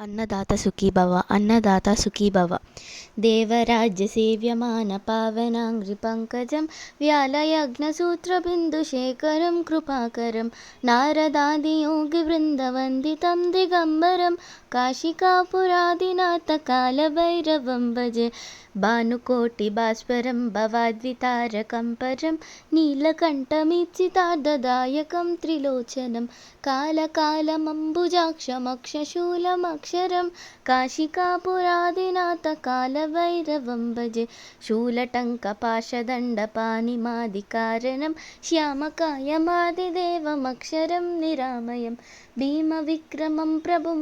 అన్నదాత సుఖీభవ అన్నదాత సుఖీభవ దేవరాజ్య సేవ్యమాన పావనాంగ్రి పంకజం వ్యాలయజ్ఞసూత్రబిందుశేఖరం కృపాకరం. నారదాది యోగి బృందవందితం దిగంబరం दिगम्बरं काशिकापुरादिनाथकालभैरवं भजे भानुकोटिभास्वरं भवाद्वितारकं परं नीलकण्ठमीप्सितार्थदायकं त्रिलोचनं कालकालमम्बुजाक्षमक्षशूलमक्षरं काशिकापुरादिनाथकालभैरवं भजे शूलटङ्कपाशदण्डपाणिमादिकारणं श्यामकायमादिदेवमक्षरं निरामयं भीमविक्रमं प्रभुं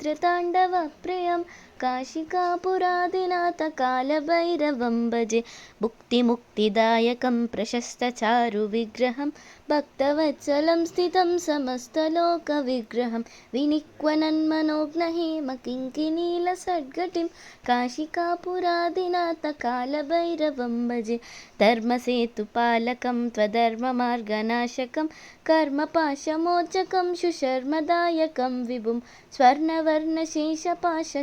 त्रिताण्डवप्रे विचित्रताण्डवप्रियं काशिकापुरादिनाथकालभैरवं भजे भुक्तिमुक्तिदायकं प्रशस्तचारुविग्रहं भक्तवत्सलं स्थितं समस्तलोकविग्रहं विनिक्वनन्मनोज्ञहेमकिङ्किणीलसद्गतिं काशिकापुरादिनाथकालभैरवं भजे धर्मसेतुपालकं त्वधर्ममार्गनाशकं कर्मपाशमोचकं सुशर्मदायकं विभुं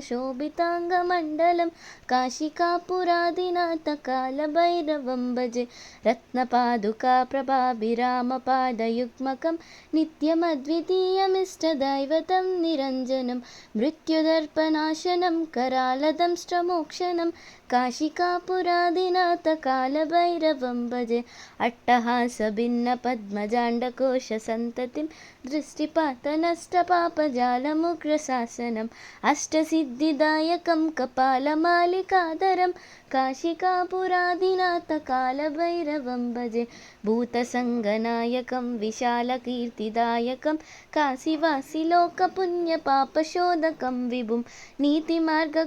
स्वर्णवर्णशेषपाशशोभिताङ्गमण्डलं काशिकापुरादिनाथकालभैरवं भजे रत्नपादुकाप्रभाभिरामपादयुग्मकं नित्यमद्वितीयमिष्टदैवतं निरञ्जनं मृत्युदर्पणाशनं करालदंष्ट्रमोक्षणं काशिकापुरादिनाथकालभैरवं भजे अट्टहासभिन्नपद्मजाण्डकोशसन्ततिं दृष्टिपातनष्टपापजालमुग्रशासनम् സിദ്ധിദായകം കപാലമാലികാതരം കാശികാപുരാധിനാഥ കാലഭൈരവം ഭജ. ഭൂതസംഗനായകം വിശാലകീർത്തിദായകം കാശിവാസിലോകപുണ്യപാപശോധകം വിഭും. നീതിമാർഗ